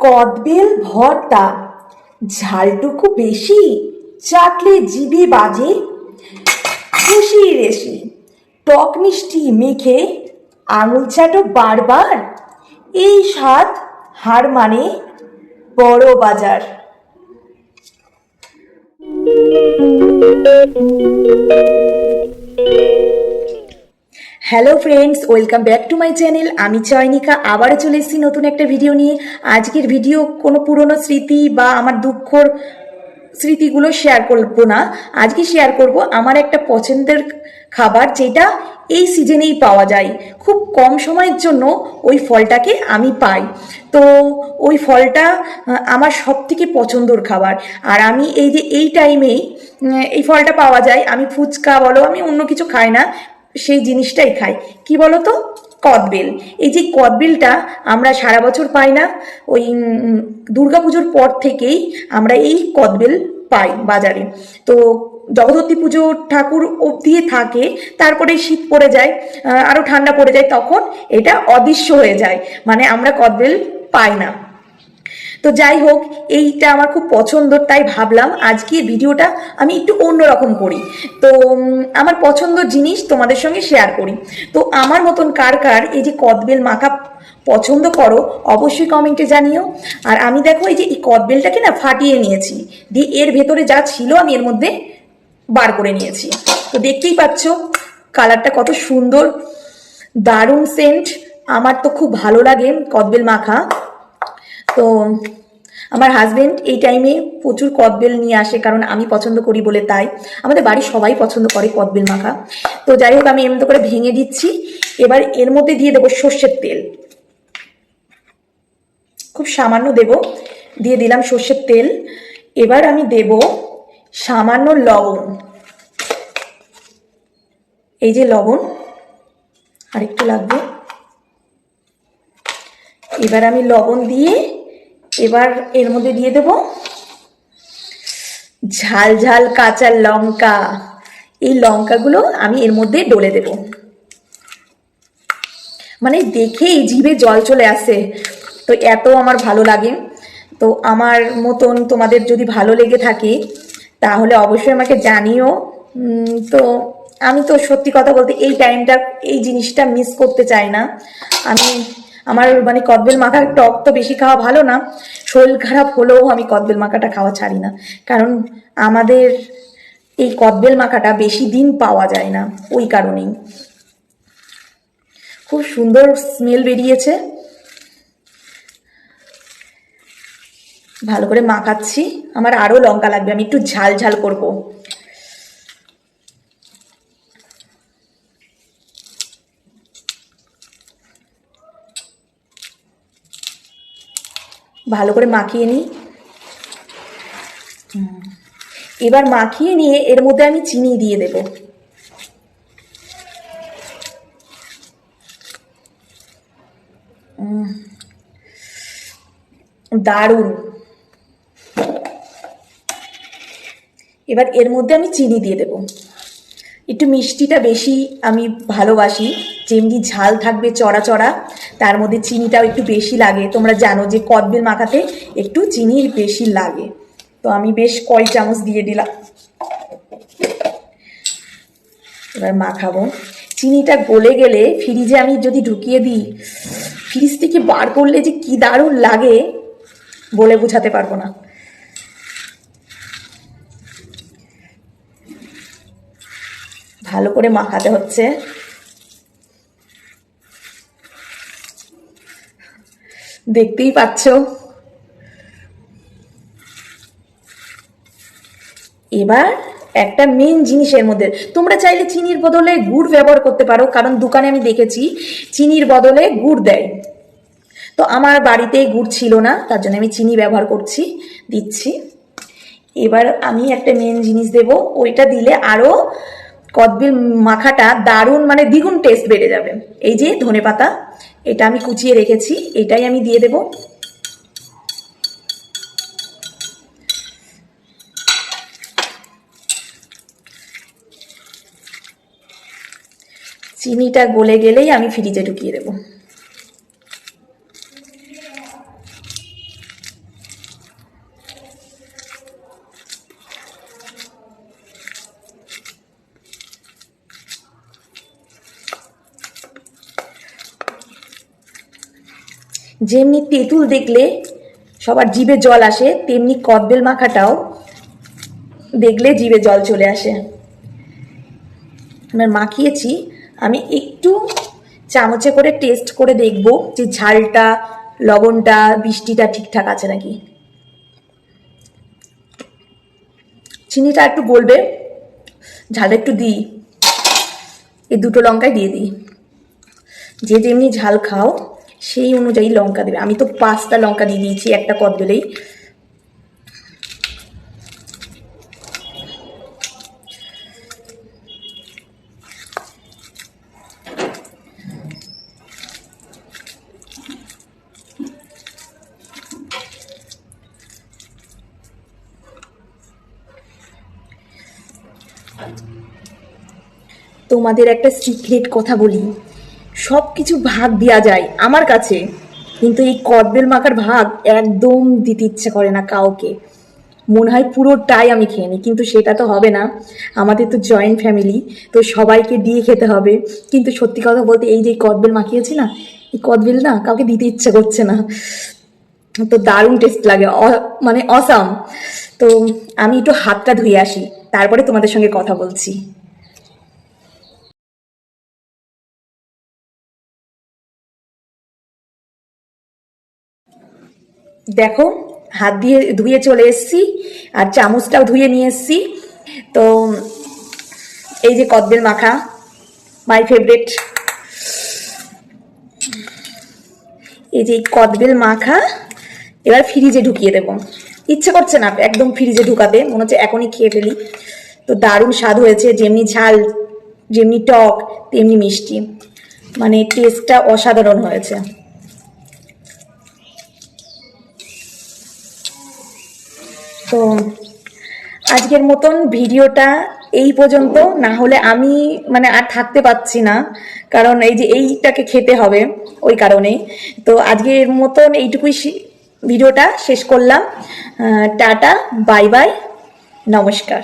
কদবেল ভর্তা। ঝালটুকু বেশি, চাটলে জিভে বাজে খুশি রেশি। টক মিষ্টি মেখে আঙুল চাটো বারবার, এই স্বাদ হার মানে বড় বাজার। Hello friends welcome back to my channel আমি চয়নিকা, আবারও চলে এসেছি নতুন একটা ভিডিও নিয়ে। আজকের ভিডিও কোনো পুরনো স্মৃতি বা আমার দুঃখর স্মৃতিগুলো শেয়ার করব না। আজকে শেয়ার করব আমার একটা পছন্দের খাবার যেটা এই সিজনেই পাওয়া যায়। খুব কম সময়ের জন্য ওই ফলটাকে আমি পাই। তো ওই ফলটা আমার সব থেকে পছন্দর খাবার। আর আমি এই যে এই টাইমেই এই ফলটা পাওয়া যায়। আমি ফুচকা বলো, আমি অন্য কিছু খাই না। সেই জিনিসটাই খাই। কি বলতো? কদবেল। এই যে কদবেলটা আমরা সারা বছর পাই না, ওই দুর্গাপুজোর পর থেকেই আমরা এই কদবেল পাই বাজারে। তো জগদ্ধী পুজো ঠাকুর অবধি থাকে, তারপরে শীত পড়ে যায় আরও ঠান্ডা পড়ে যায়, তখন এটা অদৃশ্য হয়ে যায়। মানে আমরা কদবেল পাই না। তো যাই হোক, এইটা আমার খুব পছন্দর তাই ভাবলাম আজকের ভিডিওটা আমি একটু অন্যরকম করি। তো আমার পছন্দর জিনিস তোমাদের সঙ্গে শেয়ার করি। তো আমার মতন কার কার এই যে কদবেল মাখা পছন্দ করো, অবশ্যই কমেন্টে জানিও। আর আমি দেখো এই যে এই কদবেলটাকে না ফাটিয়ে নিয়েছি, দিয়ে এর ভেতরে যা ছিল আমি এর মধ্যে বার করে নিয়েছি। তো দেখতেই পাচ্ছ কালারটা কত সুন্দর, দারুণ সেন্ট আমার তো খুব ভালো লাগে কদবেল মাখা। তো আমার হাজবেন্ড এই টাইমে প্রচুর কদবেল নিয়ে আসে, কারণ আমি পছন্দ করি বলে তাই। আমাদের বাড়ির সবাই পছন্দ করে কদবেল মাখা। তো যাই হোক, আমি এমনি করে ভেঙে দিচ্ছি। এবার এর মধ্যে দিয়ে দেবো সর্ষের তেল। খুব সামান্য দেব। দিয়ে দিলাম সর্ষের তেল। এবার আমি দেব সামান্য লবণ। এই যে লবণ, আরেকটু লাগবে। এবার আমি লবণ দিয়ে এবার এর মধ্যে দিয়ে দেব ঝাল ঝাল কাঁচা লঙ্কা। এই লঙ্কাগুলো আমি এর মধ্যে ডলে দেব। মানে দেখেই জিভে জল চলে আসে। তো এত আমার ভালো লাগে। তো আমার মতন তোমাদের যদি ভালো লেগে থাকে, তাহলে অবশ্যই আমাকে জানিও। তো আমি তো সত্যি কথা বলতে এই টাইমটা এই জিনিসটা মিস করতে চাই না। আমি আমার মানে কদবেল মাখা টক তো বেশি খাওয়া ভালো না। শরীর খারাপ হলেও আমি কদবেল মাখাটা খাওয়া ছাড়ি না। কারণ আমাদের এই কদবেল মাখাটা বেশি দিন পাওয়া যায় না ওই কারণেই। খুব সুন্দর স্মেল বেরিয়েছে। ভালো করে মাখাচ্ছি। আমার আরও লঙ্কা লাগবে, আমি একটু ঝাল ঝাল করব। ভালো করে মাখিয়ে নিই। এবার মাখিয়ে নিয়ে এর মধ্যে আমি চিনি দিয়ে দেব। দারুণ। এবার এর মধ্যে আমি চিনি দিয়ে দেব। একটু মিষ্টিটা বেশি আমি ভালোবাসি। যেমনি ঝাল থাকবে চড়া চড়া, তার মধ্যে চিনিটাও একটু বেশি লাগে। তোমরা জানো যে কদবেল মাখাতে একটু চিনির বেশি লাগে। তো আমি বেশ কয় চামচ দিয়ে দিলাম। এবার মাখাবো। চিনিটা গলে গেলে ফ্রিজে আমি যদি ঢুকিয়ে দিই, ফ্রিজ থেকে বার করলে যে কি দারুণ লাগে বলে বোঝাতে পারব না। ভালো করে মাখাতে হচ্ছে। দেখতেই পাচ্ছ। এবার একটা মেন জিনিসের মধ্যে, তোমরা চাইলে চিনির বদলে গুড় ব্যবহার করতে পারো, কারণ দোকানে আমি দেখেছি চিনির বদলে গুড় দেয়। তো আমার বাড়িতে গুড় ছিল না, তার জন্য আমি চিনি ব্যবহার করছি, দিচ্ছি। এবার আমি একটা মেন জিনিস দেব, ওইটা দিলে আরও কদবেল মাখাটা দারুণ মানে দ্বিগুণ টেস্ট বেড়ে যাবে। এই যে ধনে পাতা এটা আমি কুচিয়ে রেখেছি, এটাই আমি দিয়ে দেব। চিনিটা গলে গেলেই আমি ফ্রিজে ঢুকিয়ে দেবো। যেমনি তেঁতুল দেখলে সবার জিভে জল আসে, তেমনি কদবেল মাখাটাও দেখলে জিভে জল চলে আসে। আমি মাখিয়েছি, আমি একটু চামচে করে টেস্ট করে দেখব যে ঝালটা, লবণটা বৃষ্টিটা ঠিকঠাক আছে নাকি। চিনিটা একটু গলবে, ঝালটা একটু দিই। এই দুটো লঙ্কায় দিয়ে দিই। যে যেমনি ঝাল খাও সেই অনুযায়ী লঙ্কা দেবে। আমি তো পাঁচটা লঙ্কা দিয়ে দিয়েছি, একটা কদবেলেই তোমাদের একটা সিক্রেট কথা বলি। সব কিছু ভাগ দেওয়া যায় আমার কাছে। কিন্তু এই কদবেল মাখার ভাগ একদম দিতে ইচ্ছে করে না কাউকে। মনে হয় পুরোটাই আমি খেয়ে নিই, কিন্তু সেটা তো হবে না। আমাদের তো জয়েন্ট ফ্যামিলি তো সবাইকে দিয়ে খেতে হবে। কিন্তু সত্যি কথা বলতে এই যে কদবেল মাখিয়েছি না, এই কদবেল না কাউকে দিতে ইচ্ছে করছে না। তো দারুণ টেস্ট লাগে মানে অসাম তো আমি একটু হাতটা ধুয়ে আসি, তারপরে তোমাদের সঙ্গে কথা বলছি। দেখো, হাত দিয়ে ধুয়ে চলে এসেছি, আর চামচটাও ধুয়ে নিয়ে এসেছি। তো, এই যে কদবেল মাখা মাই ফেভারিট এই যে কদবেল মাখা, এবার ফ্রিজে ঢুকিয়ে দেবো। ইচ্ছে করছে না একদম ফ্রিজে ঢুকাতে, মনে হচ্ছে এখনই খেয়ে ফেলি। তো দারুণ স্বাদ হয়েছে, যেমনি ঝাল, যেমনি টক, তেমনি মিষ্টি। মানে টেস্টটা অসাধারণ হয়েছে। তো আজকের মতন ভিডিওটা এই পর্যন্ত। না হলে আমি মানে আর থাকতে পারছি না, কারণ এই যে এইটাকে খেতে হবে ওই কারণে তো আজকের মতন এইটুকুই ভিডিওটা শেষ করলাম। টাটা, বাই বাই, নমস্কার।